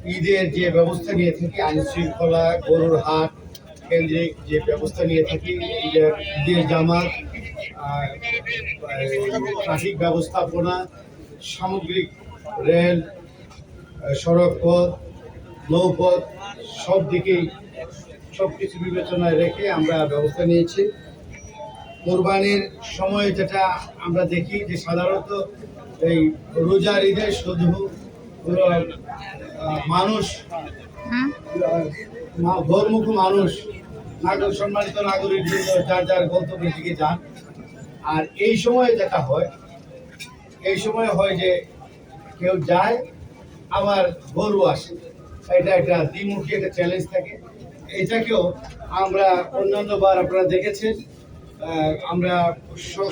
ঈদের যে ব্যবস্থা নিয়ে থাকি, আইন শৃঙ্খলা, গরুর হাট কেন্দ্রিক যে ব্যবস্থা নিয়ে থাকি, ঈদের ঈদের জামাত ট্রাফিক ব্যবস্থাপনা, সামগ্রিক রেল, সড়ক পথ, নৌপথ, সব দিকেই সব কিছু বিবেচনায় রেখে আমরা ব্যবস্থা নিয়েছি। কোরবানির সময় যেটা আমরা দেখি যে সাধারণত এই রোজার ঈদে শুধু মানুষ। ঘরমুখ মানুষ। নাগরিক সম্মানিত নাগরিক যার যার গন্তব্যের দিকে যান। আর এই সময় যেটা হয় এই সময় হয় যে কেউ যায় আবার গরু আসে। এটা একটা দ্বিমুখী একটা চ্যালেঞ্জ থাকে। এটাকেও আমরা অন্যান্য বার আপনারা দেখেছেন। আমরা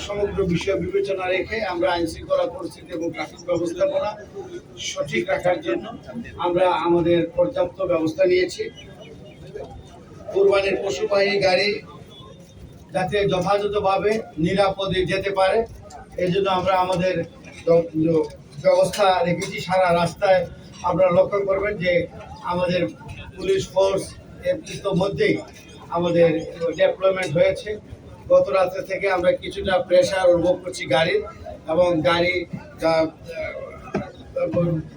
সমগ্র বিষয় বিবেচনা রেখে আমরা আইন শৃঙ্খলা পরিস্থিতি এবং ট্রাফিক ব্যবস্থাপনা সঠিক রাখার জন্য আমরা আমাদের পর্যাপ্ত ব্যবস্থা নিয়েছি। কোরবানির পশুবাহী গাড়ি যাতে যথাযথভাবে নিরাপদে যেতে পারে, এই জন্য আমরা আমাদের ব্যবস্থা রেখেছি। সারা রাস্তায় আপনারা লক্ষ্য করবেন যে আমাদের পুলিশ ফোর্স এর মধ্যেই আমাদের ডেভেলপমেন্ট হয়েছে। গত রাত্রে থেকে আমরা কিছুটা প্রেশার অনুভব করছি গাড়ির এবং গাড়ি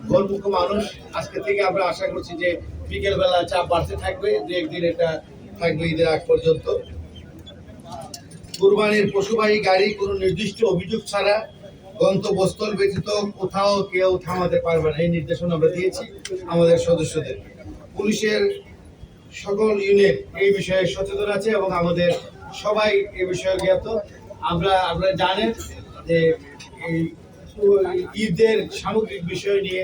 ঘরমুখ মানুষ। আজকে থেকে আমরা আশা করছি যে বিকেলবেলা চাপ বাড়তে থাকবে, দু একদিন এটা থাকবে ঈদের আগ পর্যন্ত। কুরবানির পশুবাহী গাড়ি কোনো নির্দিষ্ট অভিযোগ ছাড়া গন্তব্যস্থল ব্যতীত কোথাও কেউ থামাতে পারবে না, এই নির্দেশনা আমরা দিয়েছি আমাদের সদস্যদের। পুলিশের সকল ইউনিট এই বিষয়ে সচেতন আছে এবং আমাদের সবাই এই বিষয়ে জ্ঞাত। আমরা আপনারা জানেন যে ঈদের সামগ্রিক বিষয় নিয়ে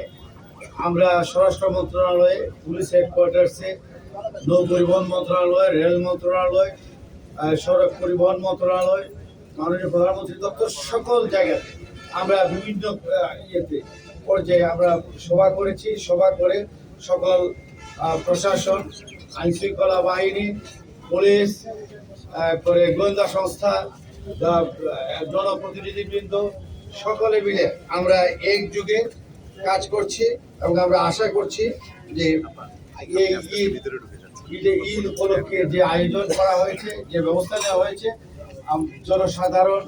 আমরা স্বরাষ্ট্র মন্ত্রণালয়ে, পুলিশ হেডকোয়ার্টার্সে নৌ পরিবহন মন্ত্রণালয়, রেল মন্ত্রণালয় সড়ক পরিবহন মন্ত্রণালয়, মাননীয় প্রধানমন্ত্রী দপ্তর সকল জায়গাতে আমরা বিভিন্ন ইয়েতে, পর্যায়ে আমরা সভা করেছি। সভা করে সকল প্রশাসন আইন শৃঙ্খলা বাহিনী পুলিশ তারপরে গোয়েন্দা সংস্থা জনপ্রতিনিধিবৃন্দ সকলে মিলে আমরা এক যুগে কাজ করছি এবং আমরা আশা করছি যে ঈদ ঈদ উপলক্ষে যে আয়োজন করা হয়েছে যে ব্যবস্থা নেওয়া হয়েছে জনসাধারণ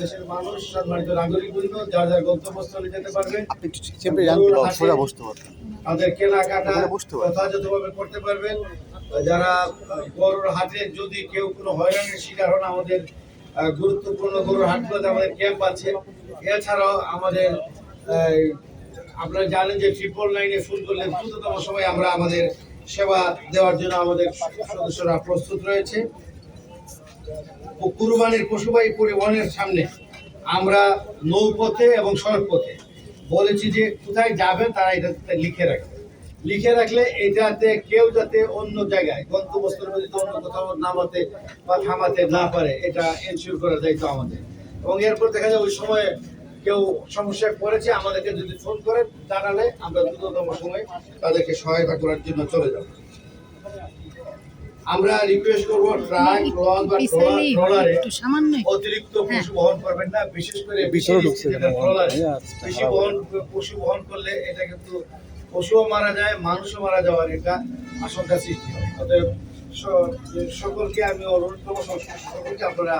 দেশের মানুষ সম্মানিত নাগরিকবৃন্দ যার যার গন্তব্যস্থলে যেতে পারবে তাদের কেনাকাটা যথাযথভাবে করতে পারবেন। যারা গরুর হাটে যদি কেউ কোনো হয়রানির শিকার হন আমাদের গুরুত্বপূর্ণ গরুর হাটগুলোতে আমাদের ক্যাম্প আছে। এছাড়াও আমাদের আপনারা জানেন যে ট্রিপল লাইনে ফোন করলে দ্রুততম সময় আমরা আমাদের সেবা দেওয়ার জন্য আমাদের সদস্যরা প্রস্তুত রয়েছে। ও কুরবানির পশুবাহী পরিবহনের সামনে আমরা নৌপথে এবং সড়ক পথে বলেছি যে কোথায় যাবেন, তারা এটা লিখে রাখবে। লিখে রাখলে এটাতে কেউ যাতে অন্য জায়গায়, গন্তব্যস্থলের মধ্যে অন্য কোথাও নামাতে বা থামাতে না পারে, এটা এনশিওর করা দায়িত্ব আমাদের। এবং এরপর দেখা যায় ওই সময়ে কেউ সমস্যায় পড়েছে, আমাদেরকে যদি ফোন করেন জানালে আমরা দ্রুততম সময়ে তাদেরকে সহায়তা করার জন্য চলে যাব। আমরা রিকোয়েস্ট করব ট্রাক লঞ্চ বা ট্রলারে একটু সামান্য অতিরিক্ত হ্যাঁ। পশু বহন করবেন না বিশেষ করে ট্রলারে এই বেশি বহন পশু বহন করলে এটা কিন্তু পশুও মারা যায় মানুষও মারা যাওয়ার এটা আশঙ্কা সৃষ্টি হয়। অতএব সকলকে আমি অনুরোধ করব সকলকে আপনারা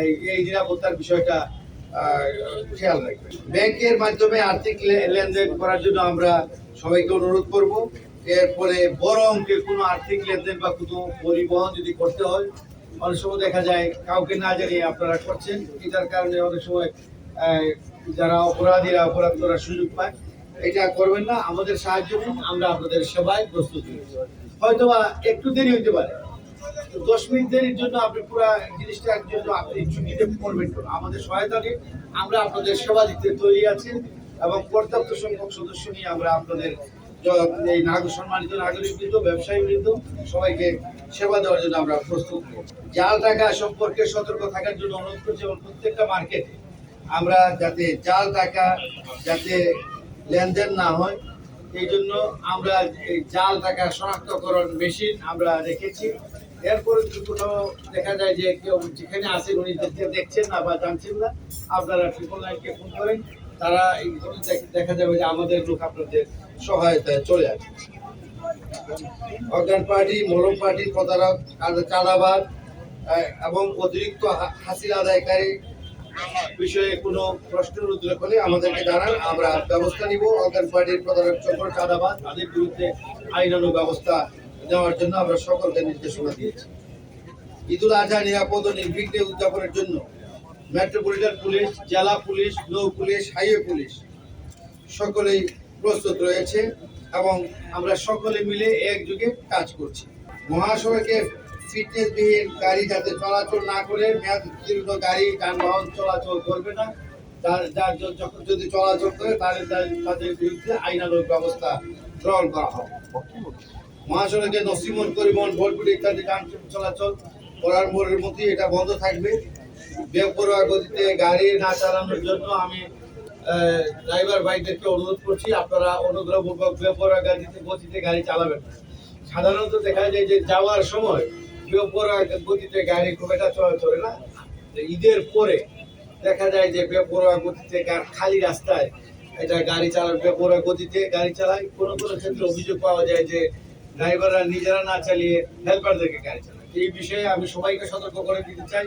এই এই নিরাপত্তার বিষয়টা খেয়াল রাখবেন। ব্যাংকের মাধ্যমে আর্থিক লেনদেন করার জন্য আমরা সবাইকে অনুরোধ করব। এরপরে বড় অঙ্কের কোনো আর্থিক লেনদেন বা কোনো পরিবহন যদি করতে হয়, অনেক সময় দেখা যায় কাউকে না জানিয়ে আপনারা করছেন, এটার কারণে অনেক সময় যারা অপরাধীরা অপরাধ করার সুযোগ পায়, এটা করবেন না, আমাদের সাহায্য করুন, আমরা আপনাদের সেবায় প্রস্তুত রয়েছি হয়তোবা একটু দেরি হতে পারে দশ মিনিট দেরির জন্য আপনি পুরো জিনিসটার জন্য আপনি ঝুঁকিতে পড়বেন না। আমাদের সহায়তা নিয়ে আমরা আপনাদের সেবা দিতে তৈরি আছি এবং পর্যাপ্ত সংখ্যক সদস্য নিয়ে আমরা আপনাদের এই নাগরিক সবাইকে সেবা দেওয়ার জন্য আমরা প্রস্তুত। জাল টাকা সম্পর্কে সতর্ক থাকার জন্য অনুরোধ করছি এবং প্রত্যেকটা মার্কেটে আমরা যাতে জাল টাকা যাতে লেনদেন না হয়, এই জন্য আমরা জাল টাকা শনাক্তকরণ মেশিন আমরা রেখেছি। এরপরে কোথাও দেখা যায় যে কেউ যেখানে আছেন উনি দেখছেন না বা জানছেন না, আপনারা ট্রিপল নাইনকে ফোন করেন। তারা এই দেখা যাবে যে আমাদের লোক আপনাদের সহায়তায় চলে আসে। অজ্ঞান পার্টি, মলম পার্টি, প্রতারক চাঁদাবাদ এবং অতিরিক্ত হাসিল আদায়কারী বিষয়ে কোনো প্রশ্নের উদ্রেক হলে আমাদেরকে জানান। আমরা ব্যবস্থা নিব। অজ্ঞান পার্টির প্রধান চক্র চাঁদাবাদ তাদের বিরুদ্ধে আইনানুগ ব্যবস্থা নেওয়ার জন্য আমরা সকলকে নির্দেশনা দিয়েছি। ঈদুল আজহা নিরাপদ ও নির্বিঘ্নে উদযাপনের জন্য মেট্রোপলিটন পুলিশ, জেলা পুলিশ, নৌ পুলিশ, হাইওয়ে পুলিশ সকলেই প্রস্তুত রয়েছে এবং আমরা সকলে মিলে একযোগে কাজ করছি। মহাসড়কে ফিটনেসবিহীন গাড়ি যাতে চলাচল না করে, মেয়াদ গাড়ি যানবাহন চলাচল করবে না তার যার যখন যদি চলাচল করে, তাহলে তাদের- বিরুদ্ধে আইনানুগ ব্যবস্থা গ্রহণ করা হবে। মহাসড়কে নসিমন করিমন ভোটপুর ইত্যাদি যান চলাচল করার মোড়ের মধ্যে এটা বন্ধ থাকবে। বেপরোয়া গতিতে গাড়ি না চালানোর জন্য আমি ড্রাইভার ভাইদেরকে অনুরোধ করছি, আপনারা অনুগ্রহপূর্বক বেপরোয়া গাড়িতে গতিতে গাড়ি চালাবেন। না। সাধারণত দেখা যায় যে যাওয়ার সময় বেপরোয়া গতিতে গাড়ি খুব একটা চলাচল না। ঈদের পরে দেখা যায় যে বেপরোয়া গতিতে খালি রাস্তায় এটা গাড়ি চালায় বেপরোয়া গতিতে গাড়ি চালায়। কোনো কোনো ক্ষেত্রে অভিযোগ পাওয়া যায় যে ড্রাইভাররা নিজেরা না চালিয়ে হেল্পারদেরকে গাড়ি চালায়। এই বিষয়ে আমি সবাইকে সতর্ক করে দিতে চাই।